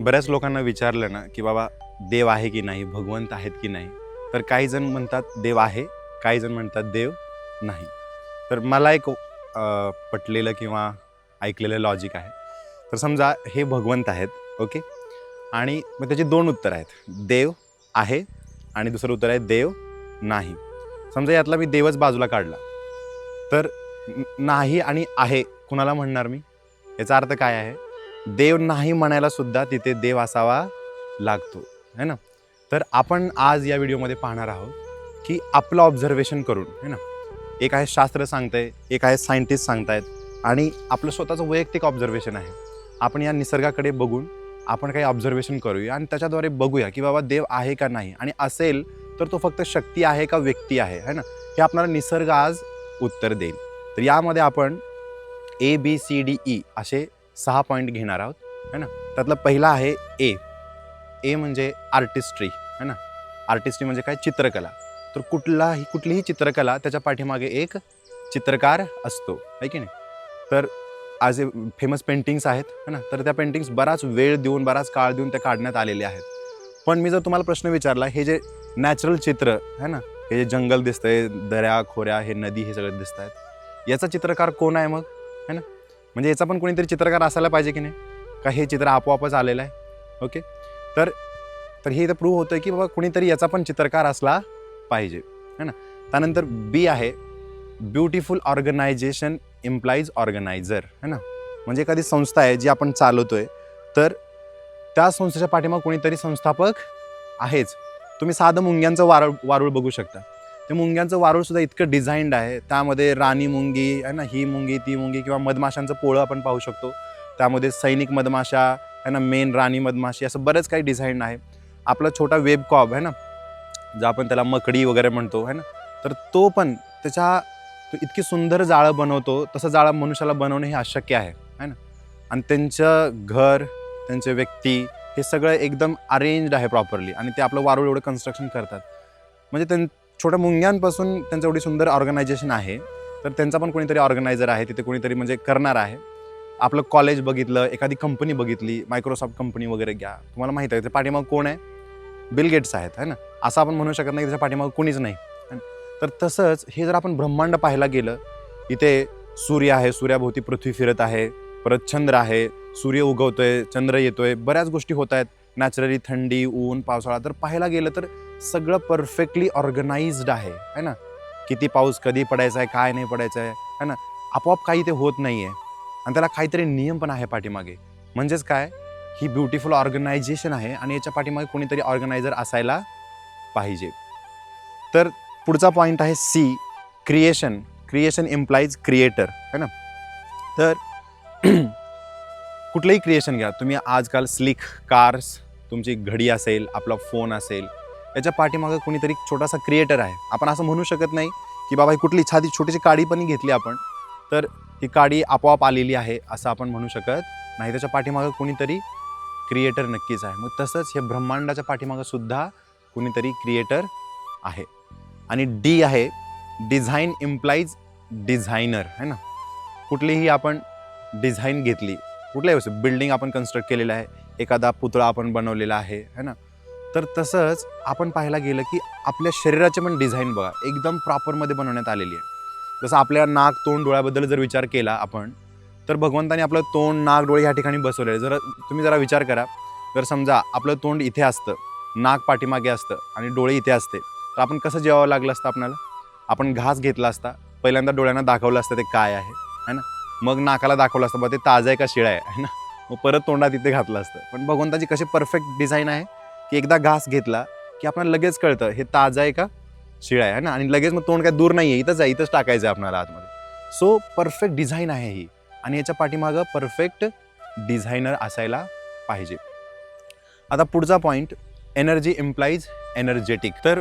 बऱ्याच लोकांना विचारलं ना की बाबा देव आहे की नाही भगवंत आहेत की नाही? तर काही जण म्हणतात देव आहे. काही जण म्हणतात देव नाही. तर मला एक पटलेलं किंवा ऐकलेलं लॉजिक आहे. तर समजा हे भगवंत आहेत ओके? आणि मग त्याची दोन उत्तरं आहेत. देव आहे आणि दुसरं उत्तर आहे देव नाही. समजा यातला मी देवच बाजूला काढला. तर नाही आणि आहे. कुणाला म्हणणार मी? याचा अर्थ काय आहे? देव नाही म्हणायला सुद्धा तिथे देव असावा लागतो है ना? तर आपण आज या व्हिडिओमध्ये पाहणार आहोत की आपलं ऑब्झर्वेशन करून है ना? एक आहे शास्त्र सांगतंय एक आहे सायंटिस्ट सांगतायत आणि आपलं स्वतःचं वैयक्तिक ऑब्झर्वेशन आहे. आपण या निसर्गाकडे बघून आपण काही ऑब्झर्वेशन करूया आणि त्याच्याद्वारे बघूया की बाबा देव आहे का नाही आणि असेल तर तो फक्त शक्ती आहे का व्यक्ती आहे है ना? हे आपणाला निसर्ग आज उत्तर देईल. तर यामध्ये आपण A B C D E असे सहा पॉईंट घेणार आहोत है ना? त्यातला पहिला आहे ए ए म्हणजे आर्टिस्ट्री है ना? आर्टिस्ट्री म्हणजे काय? चित्रकला. तर कुठलाही कुठलीही चित्रकला त्याच्या पाठीमागे एक चित्रकार असतो आहे की नाही? तर आज फेमस पेंटिंग्स आहेत है ना? तर त्या पेंटिंग्स बराच वेळ देऊन बराच काळ देऊन त्या काढण्यात आलेल्या आहेत. पण मी जर तुम्हाला प्रश्न विचारला हे जे नॅचरल चित्र है ना? हे जे जंगल दिसतंय दऱ्या खोऱ्या हे नदी हे सगळं दिसत आहेत याचा चित्रकार कोण आहे मग? म्हणजे याचा पण कोणीतरी चित्रकार असायला पाहिजे की नाही? का हे चित्र आपोआपच आलेलं आहे? ओके? तर तर हे इथं प्रूव्ह होतं की बाबा कोणीतरी याचा पण चित्रकार असला पाहिजे. है ना? त्यानंतर बी आहे ब्युटिफुल ऑर्गनायझेशन इम्प्लाईज ऑर्गनायझर है ना? म्हणजे एखादी संस्था आहे जी आपण चालवतो आहे तर त्या संस्थेच्या पाठीमाग कोणीतरी संस्थापक आहेच. तुम्ही साधं मुंग्यांचं वारुळ वारुळ बघू शकता. ते मुंग्यांचं वारूळ सुद्धा इतकं डिझाईन्ड आहे. त्यामध्ये राणी मुंगी आहे ना ही मुंगी ती मुंगी किंवा मधमाशांचं पोळं आपण पाहू शकतो. त्यामध्ये सैनिक मधमाशा आहे ना मेन राणी मधमाशी असं बरंच काही डिझाईन आहे. आपला छोटा वेब कॉब आहे ना जो आपण त्याला मकडी वगैरे म्हणतो है ना तर तो पण त्याच्या तो इतकी सुंदर जाळं बनवतो तसं जाळं मनुष्याला बनवणं हे अशक्य आहे है ना. आणि त्यांचं घर त्यांचे व्यक्ती हे सगळं एकदम अरेंज्ड आहे प्रॉपरली आणि ते आपलं वारूळ एवढं कन्स्ट्रक्शन करतात. म्हणजे त्यां छोट्या मुंग्यांपासून त्यांचं एवढी सुंदर ऑर्गनायझेशन आहे. तर त्यांचा पण कोणीतरी ऑर्गनायझर आहे तिथे कोणीतरी म्हणजे करणार आहे. आपलं कॉलेज बघितलं एखादी कंपनी बघितली मायक्रोसॉफ्ट कंपनी वगैरे घ्या. तुम्हाला माहीत आहे ते पाठीमाग कोण आहे? बिल गेट्स आहेत है ना? असं आपण म्हणू शकत नाही त्याच्या पाठीमाग कोणीच नाही. तर तसंच हे जर आपण ब्रह्मांड पाहायला गेलं इथे सूर्य आहे सूर्याभोवती पृथ्वी फिरत आहे परत चंद्र आहे सूर्य उगवतोय चंद्र येतोय बऱ्याच गोष्टी होत आहेत. नॅचरली थंडी ऊन पावसाळा तर पाहायला गेलं तर सगळं परफेक्टली ऑर्गनाइज्ड आहे. है ना? किती पाऊस कधी पडायचा आहे काय नाही पडायचं आहे है ना? आपोआप काही ते होत नाही आहे आणि त्याला काहीतरी नियम पण आहे पाठीमागे. म्हणजेच काय? ही ब्युटिफुल ऑर्गनायझेशन आहे आणि याच्या पाठीमागे कोणीतरी ऑर्गनायझर असायला पाहिजे. तर पुढचा पॉईंट आहे C creation creation implies creator है ना? तर कुठलंही क्रिएशन घ्या. तुम्ही आजकाल स्लिक कार्स तुमची घडी असेल आपला फोन असेल याच्या पाठीमागं कोणीतरी छोटासा क्रिएटर आहे. आपण असं म्हणू शकत नाही की बाबा ही कुठली छादी छोटीशी काडी पण घेतली आपण तर ही काडी आपोआप आलेली आहे असं आपण म्हणू शकत नाही. त्याच्या पाठीमागं कोणीतरी क्रिएटर नक्कीच आहे. मग तसंच हे ब्रह्मांडाच्या पाठीमागं सुद्धा कुणीतरी क्रिएटर आहे. आणि डी आहे डिझाईन इम्प्लाईज डिझायनर है ना? कुठलीही आपण डिझाईन घेतली कुठल्याही वस्तू बिल्डिंग आपण कन्स्ट्रक्ट केलेलं आहे एखादा पुतळा आपण बनवलेला आहे है ना? तर तसंच आपण पाहायला गेलं की आपल्या शरीराचे पण डिझाईन बघा एकदम प्रॉपरमध्ये बनवण्यात आलेली आहे. जसं आपल्या नाक तोंड डोळ्याबद्दल जर विचार केला आपण तर भगवंताने आपलं तोंड नाक डोळे ह्या ठिकाणी बसवले आहे. जर तुम्ही जरा विचार करा जर समजा आपलं तोंड इथे असतं नाक पाठीमागे असतं आणि डोळे इथे असते तर आपण कसं जेवावं लागलं असतं आपल्याला? आपण घास घेतला असता पहिल्यांदा डोळ्यांना दाखवलं असतं ते काय आहे है ना? मग नाकाला दाखवलं असतं बा ते ताजं आहे का शिळा आहे ना? मग परत तोंडात इथे घातलं असतं. पण भगवंताची कशी परफेक्ट डिझाईन आहे की एकदा घास घेतला की आपल्याला लगेच कळतं हे ताजं आहे का? शिळा आहे ना? आणि लगेच मग तोंड काय दूर नाही आहे इथंच आहे इथंच टाकायचं आहे आपल्याला आतमध्ये. सो परफेक्ट डिझाईन आहे ही. आणि याच्या पाठीमागं परफेक्ट डिझायनर असायला पाहिजे. आता पुढचा पॉईंट एनर्जी इम्प्लाईज एनर्जेटिक तर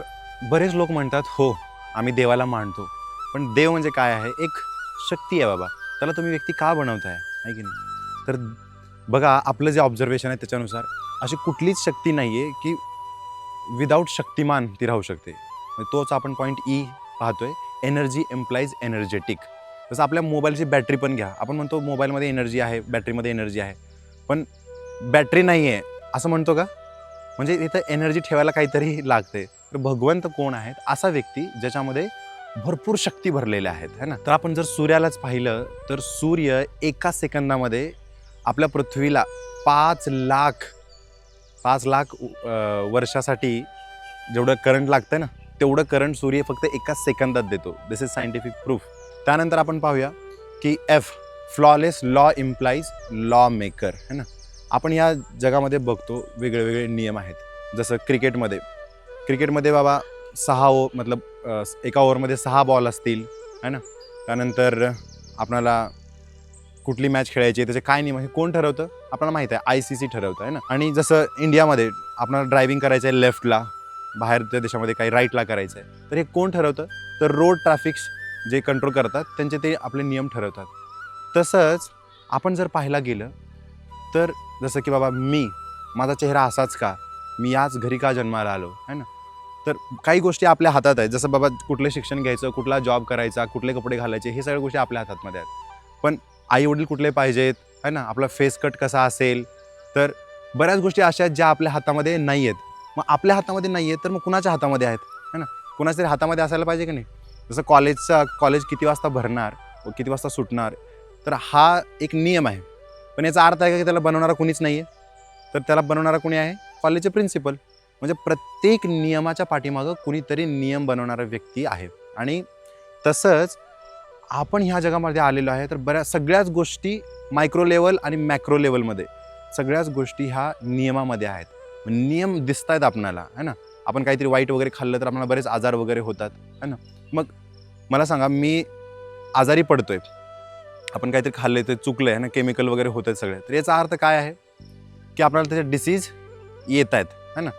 बरेच लोक म्हणतात हो आम्ही देवाला मानतो. पण देव म्हणजे काय आहे? एक शक्ती आहे बाबा. त्याला तुम्ही व्यक्ती का बनवताय? आहे की नाही? तर बघा आपलं जे ऑब्झर्वेशन आहे त्याच्यानुसार अशी कुठलीच शक्ती नाही आहे की विदाऊट शक्तिमान ती राहू शकते. म्हणजे तोच आपण पॉईंट ई e पाहतोय एनर्जी एम्प्लाईज एनर्जेटिक जसं आपल्या मोबाईलची बॅटरी पण घ्या. आपण म्हणतो मोबाईलमध्ये एनर्जी आहे बॅटरीमध्ये एनर्जी आहे. पण बॅटरी नाही आहे असं म्हणतो का? म्हणजे इथं एनर्जी ठेवायला काहीतरी लागते तर भगवंत कोण आहेत? असा व्यक्ती ज्याच्यामध्ये भरपूर शक्ती भरलेल्या आहेत है ना? तर आपण जर सूर्यालाच पाहिलं तर सूर्य एका सेकंदामध्ये आपल्या पृथ्वीला पाच लाख पाच लाख वर्षासाठी जेवढं करंट लागतं ना तेवढं करंट सूर्य फक्त एका सेकंदात देतो. दिस इज सायंटिफिक प्रूफ त्यानंतर आपण पाहूया की if flawless law implies law maker है ना? आपण या जगामध्ये बघतो वेगळे वेगळे नियम आहेत. जसं क्रिकेटमध्ये. क्रिकेटमध्ये बाबा सहा ओ मतलब एका ओव्हरमध्ये सहा बॉल असतील. है ना? त्यानंतर आपणाला कुठली मॅच खेळायची त्याचे काय नियम हे कोण ठरवतं? आपल्याला माहीत आहे आय सी सी ठरवतं आहे ना? आणि जसं इंडियामध्ये आपल्याला ड्रायव्हिंग करायचं आहे लेफ्टला बाहेरच्या देशामध्ये काही राईटला करायचं आहे तर हे कोण ठरवतं? तर रोड ट्रॅफिक्स जे कंट्रोल करतात त्यांचे ते आपले नियम ठरवतात. तसंच आपण जर पाहायला गेलं तर जसं की बाबा मी माझा चेहरा असाच का? मी याच घरी का जन्माला आलो? है ना? तर काही गोष्टी आपल्या हातात आहेत जसं बाबा कुठले शिक्षण घ्यायचं कुठला जॉब करायचा कुठले कपडे घालायचे हे सगळ्या गोष्टी आपल्या हातातमध्ये आहेत. पण आई वडील कुठले पाहिजेत? है ना? आपला फेस कट कसा असेल? तर बऱ्याच गोष्टी अशा आहेत ज्या आपल्या हातामध्ये नाही आहेत मग आपल्या हातामध्ये नाही आहेत तर मग कुणाच्या हातामध्ये आहेत? है ना? कुणाच्या तरी हातामध्ये असायला पाहिजे की नाही? जसं कॉलेजचा कॉलेज किती वाजता भरणार? व किती वाजता सुटणार? तर हा एक नियम आहे. पण याचा अर्थ आहे का की त्याला बनवणारा कुणीच नाही आहे तर त्याला बनवणारा कुणी आहे? कॉलेजचे प्रिन्सिपल म्हणजे प्रत्येक नियमाच्या पाठीमागं कुणीतरी नियम बनवणारा व्यक्ती आहे. आणि तसंच आपण ह्या जगामध्ये आलेलो आहे तर बऱ्या सगळ्याच गोष्टी मायक्रो लेवल आणि मॅक्रो लेवलमध्ये सगळ्याच गोष्टी ह्या नियमामध्ये आहेत. नियम दिसत आहेत आपणाला है ना? आपण काहीतरी वाईट वगैरे खाल्लं तर आपल्याला बरेच आजार वगैरे होतात है ना? मग मला सांगा मी आजारी पडतोय. आपण काहीतरी खाल्ले ते चुकलं आहे ना? केमिकल वगैरे होत आहेत सगळे. तर याचा अर्थ काय आहे? की आपल्याला त्याचे डिसीज येत आहेत है ना?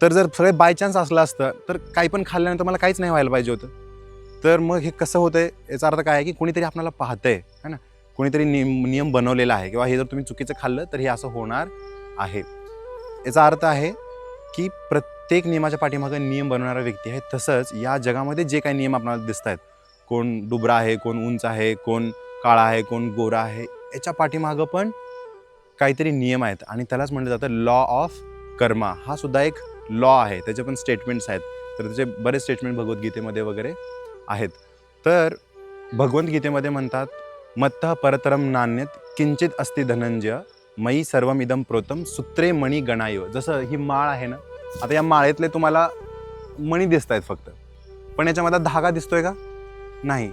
तर जर सगळे बाय चान्स असलं असतं तर काही पण खाल्ल्यानंतर मला काहीच नाही व्हायला पाहिजे होतं. तर मग हे कसं होतं आहे याचा अर्थ काय आहे की कुणीतरी आपल्याला पाहतंय है ना? कुणीतरी नियम नियम बनवलेला आहे किंवा हे जर तुम्ही चुकीचं खाल्लं तर हे असं होणार आहे. याचा अर्थ आहे की प्रत्येक नियमाच्या पाठीमागं नियम बनवणारा व्यक्ती आहे. तसंच या जगामध्ये जे काही नियम आपल्याला दिसत आहेत कोण डुबरा आहे कोण उंच आहे कोण काळा आहे कोण गोरा आहे याच्या पाठीमागं पण काहीतरी नियम आहेत आणि त्यालाच म्हटलं जातं लॉ ऑफ कर्मा. हा सुद्धा एक लॉ आहे. त्याचे पण स्टेटमेंट्स आहेत. तर त्याचे बरेच स्टेटमेंट भगवद्गीतेमध्ये वगैरे आहेत. तर भगवद्गीतेमध्ये म्हणतात मत्ता परतरम नान्यत किंचित अस्ति धनंजय मयी सर्वमिदम प्रोतम सूत्रे मणी गणायव. जसं ही माळ आहे ना आता या माळेतले तुम्हाला मणी दिसत आहेत फक्त. पण याच्यामध्ये धागा दिसतोय का? नाही.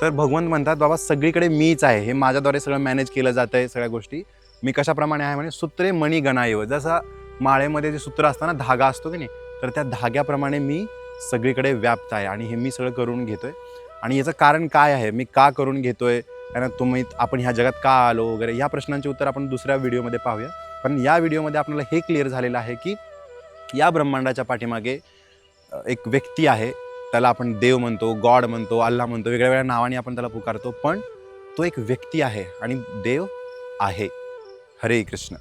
तर भगवंत म्हणतात बाबा सगळीकडे मीच आहे. हे माझ्याद्वारे सगळं मॅनेज केलं जातं आहे सगळ्या गोष्टी. मी कशाप्रमाणे आहे म्हणे? सूत्रे मणी गणायव. जसं माळेमध्ये जे सूत्र असताना धागा असतो की नाही तर त्या धाग्याप्रमाणे मी सगळीकडे व्याप्त आहे आणि हे मी सगळं करून घेतो आहे आणि याचं कारण काय आहे? मी का करून घेतो आहे कारण तुम्ही आपण ह्या जगात का आलो वगैरे? या प्रश्नांचे उत्तर आपण दुसऱ्या व्हिडिओमध्ये पाहूया. पण या व्हिडिओमध्ये आपल्याला हे क्लिअर झालेलं आहे की या ब्रह्मांडाच्या पाठीमागे एक व्यक्ती आहे. त्याला आपण देव म्हणतो गॉड म्हणतो अल्ला म्हणतो वेगळ्या वेगळ्या नावाने आपण त्याला पुकारतो. पण तो एक व्यक्ती आहे आणि देव आहे. हरे कृष्ण.